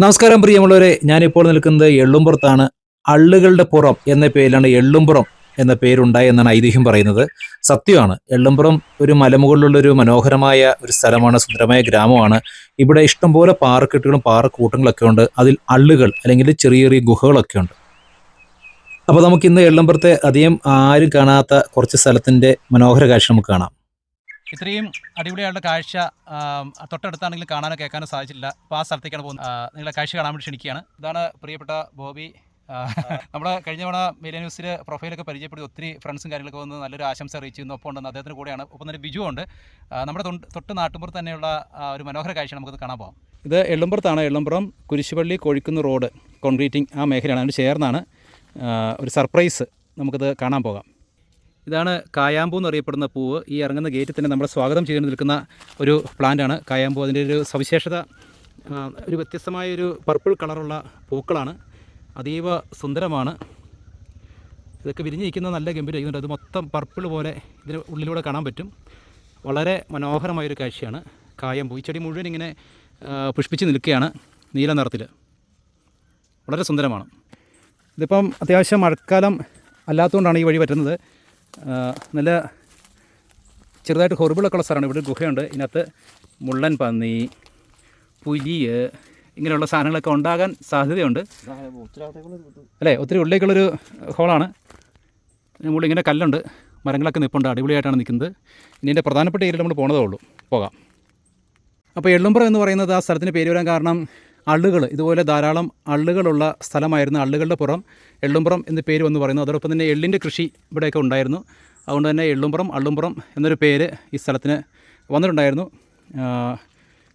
നമസ്കാരം പ്രിയമുള്ളവരെ ഞാനിപ്പോൾ നിൽക്കുന്നത് എള്ളുംപുറത്താണ്. അള്ളുകളുടെ പുറം എന്ന പേരിലാണ് എള്ളുംപുറം എന്ന പേരുണ്ടായി എന്നാണ് ഐതിഹ്യം പറയുന്നത്. സത്യമാണ് എള്ളുംപുറം ഒരു മലമുകളിലുള്ള ഒരു മനോഹരമായ ഒരു സ്ഥലമാണ് സുന്ദരമായ ഗ്രാമമാണ്. ഇവിടെ ഇഷ്ടംപോലെ പാറക്കെട്ടുകളും പാറക്കൂട്ടങ്ങളൊക്കെ ഉണ്ട്. അതിൽ അള്ളുകൾ അല്ലെങ്കിൽ ചെറിയ ചെറിയ ഗുഹകളൊക്കെ ഉണ്ട്. അപ്പോൾ നമുക്ക് ഇന്ന് എള്ളുംപുറത്തെ അധികം ആരും കാണാത്ത കുറച്ച് സ്ഥലത്തിന്റെ മനോഹര കാഴ്ച നമുക്ക് കാണാം. ഇത്രയും അടിപൊളിയായിട്ടുള്ള കാഴ്ച തൊട്ടടുത്താണെങ്കിലും കാണാനോ കേൾക്കാനോ സാധിച്ചില്ല അപ്പോൾ ആ സ്ഥലത്തേക്കാണ് പോകുന്നത്. നിങ്ങളെ കാഴ്ച കാണാൻ വേണ്ടി ക്ഷണിക്കുകയാണ്. ഇതാണ് പ്രിയപ്പെട്ട ബോബി. നമ്മുടെ കഴിഞ്ഞ തവണ മീഡിയ ന്യൂസിൽ പ്രൊഫൈലൊക്കെ പരിചയപ്പെടുത്തി ഒത്തിരി ഫ്രണ്ട്സും കാര്യങ്ങളൊക്കെ വന്ന് നല്ലൊരു ആശംസ അറിയിച്ചിരുന്നു ഒപ്പം ഉണ്ടെന്ന് അദ്ദേഹത്തിന് കൂടെയാണ്. ഒപ്പം തന്നെ ബിജു ഉണ്ട്. നമ്മുടെ തൊട്ട് നാട്ടുമ്പുറത്ത് തന്നെയുള്ള ഒരു മനോഹര കാഴ്ച നമുക്ക് കാണാൻ പോകാം. ഇത് എള്ളുമ്പുറത്താണ് എള്ളുമ്പുറം കുരിശുപള്ളി കോഴിക്കുന്ന് റോഡ് കോൺക്രീറ്റിംഗ് ആ മേഖലയാണ്. അതിന് ചേർന്നാണ് ഒരു സർപ്രൈസ് നമുക്കിത് കാണാൻ പോകാം. ഇതാണ് കായാമ്പൂ എന്നറിയപ്പെടുന്ന പൂവ്. ഈ ഇറങ്ങുന്ന ഗേറ്റിൽ തന്നെ നമ്മളെ സ്വാഗതം ചെയ്തു നിൽക്കുന്ന ഒരു പ്ലാന്റാണ് കായാമ്പൂ അതിന്റെ ഒരു സവിശേഷത ഒരു വ്യത്യസ്തമായ ഒരു പർപ്പിൾ കളറുള്ള പൂക്കളാണ്. അതീവ സുന്ദരമാണ്. ഇതൊക്കെ വിരിഞ്ഞിരിക്കുന്ന നല്ല ഗംഭീരമായിട്ടുണ്ട് അത് മൊത്തം പർപ്പിൾ പോലെ ഇതിന് ഉള്ളിലൂടെ കാണാൻ പറ്റും. വളരെ മനോഹരമായൊരു കാഴ്ചയാണ് കായംപൂ ഈ ചെടി മുഴുവൻ ഇങ്ങനെ പുഷ്പിച്ച് നിൽക്കുകയാണ് നീല നിറത്തിൽ. വളരെ സുന്ദരമാണ്. ഇതിപ്പം അത്യാവശ്യം മഴക്കാലം അല്ലാത്തതുകൊണ്ടാണ് ഈ വഴി പറ്റുന്നത്. നല്ല ചെറുതായിട്ട് ഹൊറിബിളൊക്കെ ഉള്ള സ്ഥലമാണ് ഇവിടെ ഗുഹയുണ്ട്. ഇതിനകത്ത് മുള്ളൻ പന്നി പുലി ഇങ്ങനെയുള്ള സാധനങ്ങളൊക്കെ ഉണ്ടാകാൻ സാധ്യതയുണ്ട്. അല്ലേ? ഒത്തിരി ഉള്ളിലേക്കുള്ളൊരു ഹോളാണ്. മുകളിൽ ഇങ്ങനെ കല്ലുണ്ട്. മരങ്ങളൊക്കെ നിൽപ്പുണ്ട് അടിപൊളിയായിട്ടാണ് നിൽക്കുന്നത്. ഇനി എന്റെ പ്രധാനപ്പെട്ട ഏരിയയിൽ നമ്മൾ പോണതേ ഉള്ളൂ. പോകാം. അപ്പോൾ എള്ളുംപുറം എന്ന് പറയുന്നത് ആ സ്ഥലത്തിന് പേര് വരാൻ കാരണം അള്ളുകൾ ഇതുപോലെ ധാരാളം അള്ളുകളുള്ള സ്ഥലമായിരുന്നു. അള്ളുകളുടെ പുറം എള്ളുംപുറം എന്ന പേര് വന്ന് പറയുന്നു. അതോടൊപ്പം തന്നെ എള്ളിന്റെ കൃഷി ഇവിടെയൊക്കെ ഉണ്ടായിരുന്നു. അതുകൊണ്ട് തന്നെ എള്ളുംപുറം അള്ളുംപുറം എന്നൊരു പേര് ഈ സ്ഥലത്തിന് വന്നിട്ടുണ്ടായിരുന്നു.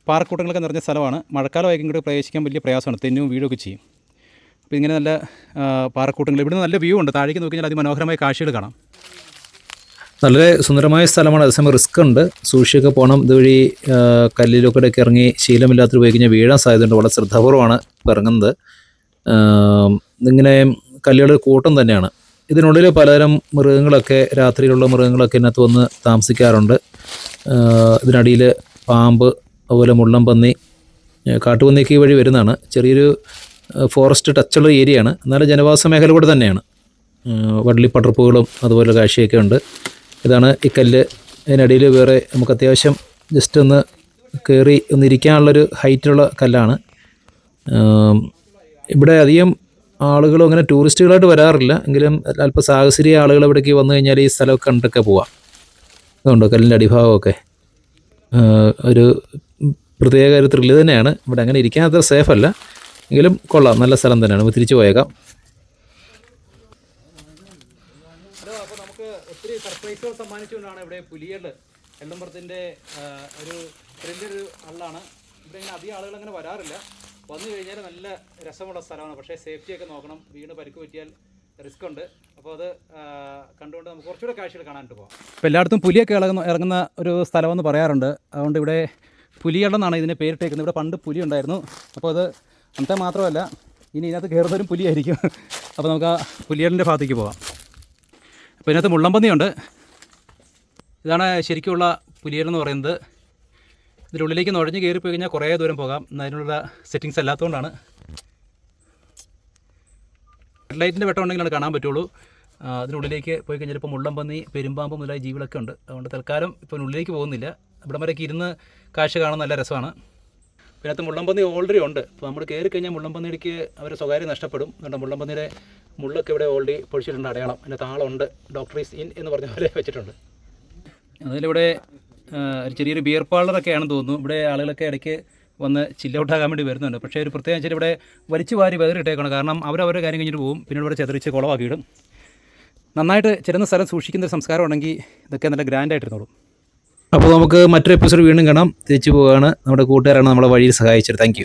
പാറക്കൂട്ടങ്ങളൊക്കെ നിറഞ്ഞ സ്ഥലമാണ്. മഴക്കാലമായിരിക്കും കൂടി പ്രവേശിക്കാൻ വലിയ പ്രയാസമാണ്. തെന്നും വീഴൊക്കെ ചെയ്യും. അപ്പോൾ ഇങ്ങനെ നല്ല പാറക്കൂട്ടങ്ങൾ. ഇവിടുന്ന് നല്ല വ്യൂ ഉണ്ട്. താഴേക്ക് നോക്കി കഴിഞ്ഞാൽ അതിമനോഹരമായ കാഴ്ചകൾ കാണാം. വളരെ സുന്ദരമായ സ്ഥലമാണ്. അതേസമയം റിസ്ക് ഉണ്ട്. സൂക്ഷിച്ചൊക്കെ പോകണം ഇതുവഴി കല്ലിലൊക്കെ ഇടയ്ക്ക് ഇറങ്ങി ശീലമില്ലാത്ത ഉപയോഗിക്കുന്ന കഴിഞ്ഞാൽ വീഴാൻ സാധ്യതയുണ്ട്. വളരെ ശ്രദ്ധാപൂർവമാണ് ഇറങ്ങുന്നത്. ഇങ്ങനെ കല്ലുകൾ കൂട്ടം തന്നെയാണ്. ഇതിനുള്ളിൽ പലതരം മൃഗങ്ങളൊക്കെ രാത്രിയിലുള്ള മൃഗങ്ങളൊക്കെ ഇതിനകത്ത് വന്ന് താമസിക്കാറുണ്ട്. ഇതിനടിയിൽ പാമ്പ് അതുപോലെ മുള്ളം പന്നി കാട്ടുപന്നിക്ക് വഴി വരുന്നതാണ്. ചെറിയൊരു ഫോറസ്റ്റ് ടച്ചുള്ള ഏരിയയാണ്. എന്നാലും ജനവാസ മേഖല കൂടെ തന്നെയാണ്. വള്ളിപ്പടർപ്പുകളും അതുപോലെ കാഴ്ചയൊക്കെ ഉണ്ട്. ഇതാണ് ഈ കല്ല്. അതിനടിയിൽ വേറെ നമുക്ക് അത്യാവശ്യം ജസ്റ്റ് ഒന്ന് കയറി ഒന്ന് ഇരിക്കാനുള്ളൊരു ഹൈറ്റുള്ള കല്ലാണ്. ഇവിടെ അധികം ആളുകളും അങ്ങനെ ടൂറിസ്റ്റുകളായിട്ട് വരാറില്ല. എങ്കിലും അല്പം സാഹസിക ആളുകൾ ഇവിടേക്ക് വന്നു കഴിഞ്ഞാൽ ഈ സ്ഥലമൊക്കെ കണ്ടൊക്കെ പോവാം. അതുകൊണ്ടോ കല്ലിന്റെ അടിഭാഗമൊക്കെ? ഒരു പ്രത്യേക ഒരു ത്രില്ല് തന്നെയാണ്. ഇവിടെ അങ്ങനെ ഇരിക്കാൻ അത്ര സേഫ് അല്ല. എങ്കിലും കൊള്ളാം. നല്ല സ്ഥലം തന്നെയാണ്. നമുക്ക് തിരിച്ചു പോയേക്കാം. അപ്പോൾ നമുക്ക് ഒത്തിരി സർപ്രൈസുകൾ സമ്മാനിച്ചുകൊണ്ടാണ് ഇവിടെ പുലികൾ എള്ളമ്പുറത്തിന്റെ ഒരു ഒരു ആളാണ്. ഇവിടെ ഇങ്ങനെ അധികം ആളുകൾ അങ്ങനെ വരാറില്ല. വന്നു കഴിഞ്ഞാൽ നല്ല രസമുള്ള സ്ഥലമാണ്. പക്ഷേ സേഫ്റ്റി ഒക്കെ നോക്കണം. വീണ് പരിക്ക് പറ്റിയാൽ റിസ്ക് ഉണ്ട്. അപ്പോൾ അത് കണ്ടുകൊണ്ട് നമുക്ക് കുറച്ചുകൂടെ കാഴ്ചകൾ കാണാനായിട്ട് പോകാം ഇപ്പോൾ എല്ലായിടത്തും പുലിയൊക്കെ ഇളകുന്ന ഇറങ്ങുന്ന ഒരു സ്ഥലമെന്ന് പറയാറുണ്ട്. അതുകൊണ്ട് ഇവിടെ പുലിയള്ളെന്നാണ് ഇതിനെ പേരിട്ടേക്കുന്നത്. ഇവിടെ പണ്ട് പുലി ഉണ്ടായിരുന്നു. അപ്പോൾ അത് അന്നത്തെ മാത്രമല്ല ഇനി ഇതിനകത്ത് കയറുന്നവരും പുലിയായിരിക്കും. അപ്പോൾ നമുക്ക് ആ പുലിയളിന്റെ ഭാഗത്തേക്ക് പോകാം അപ്പോൾ ഇതിനകത്ത് മുള്ളമ്പന്നിയുണ്ട് ഇതാണ് ശരിക്കുമുള്ള പുലിയലെന്ന് പറയുന്നത്. ഇതിന്റെ ഉള്ളിലേക്ക് നുഴഞ്ഞ് കയറി പോയി കഴിഞ്ഞാൽ കുറേ ദൂരം പോകാം. അതിനുള്ള സെറ്റിങ്സ് അല്ലാത്തതുകൊണ്ടാണ്. ലൈറ്റിന്റെ വെട്ടം ഉണ്ടെങ്കിലാണ് കാണാൻ പറ്റുള്ളൂ. അതിനുള്ളിലേക്ക് പോയി കഴിഞ്ഞാൽ ഇപ്പോൾ മുള്ളംപന്നി പെരുമ്പാമ്പ് മുതലായ ജീവികളൊക്കെ ഉണ്ട്. അതുകൊണ്ട് തൽക്കാലം ഇപ്പോൾ ഉള്ളിലേക്ക് പോകുന്നില്ല. ഇവിടം വരെയൊക്കെ ഇരുന്ന് കാഴ്ച കാണാൻ നല്ല രസമാണ്. ഇതിനകത്ത് മുള്ളംപന്നി ഓൾറെഡി ഉണ്ട്. അപ്പോൾ നമ്മൾ കയറി കഴിഞ്ഞാൽ മുള്ളംപന്നിക്ക് അവർ സ്വകാര്യം നഷ്ടപ്പെടും. അതുകൊണ്ട് മുള്ളംപന്നിയുടെ മുള്ളൊക്കെ ഇവിടെ ഓൾറെഡി പൊഴിച്ചിട്ടുണ്ട് അടയാളം. അതിന്റെ താളമുണ്ട് ഡോക്ടറീസ് ഇൻ എന്ന് പറഞ്ഞ പോലെ വെച്ചിട്ടുണ്ട്. അതിലിവിടെ ചെറിയൊരു ബിയർ പാർലറൊക്കെയാണെന്ന് തോന്നുന്നു. ഇവിടെ ആളുകളൊക്കെ ഇടയ്ക്ക് വന്ന് ചില്ലൗട്ടാകാൻ വേണ്ടി വരുന്നുണ്ട്. പക്ഷേ ഒരു പ്രത്യേകം വെച്ചാൽ ഇവിടെ വലിച്ചു വാരി വേറിട്ടേക്കണം കാരണം അവരവരുടെ കാര്യം കഴിഞ്ഞിട്ട് പോകും. പിന്നീട് ഇവിടെ ചെതറിച്ച് കുളവാക്കിയിടും. നന്നായിട്ട് ചെറുന്ന സ്ഥലം സൂക്ഷിക്കുന്ന ഒരു സംസ്കാരം ഉണ്ടെങ്കിൽ ഇതൊക്കെ നല്ല ഗ്രാൻഡായിട്ടിരുന്നോളും അപ്പോൾ നമുക്ക് മറ്റൊരു എപ്പിസോഡ് വീണ്ടും കാണാം. തിരിച്ചു പോവുകയാണ് നമ്മുടെ കൂട്ടുകാരാണ് നമ്മളെ വഴിയിൽ സഹായിച്ചത്. താങ്ക്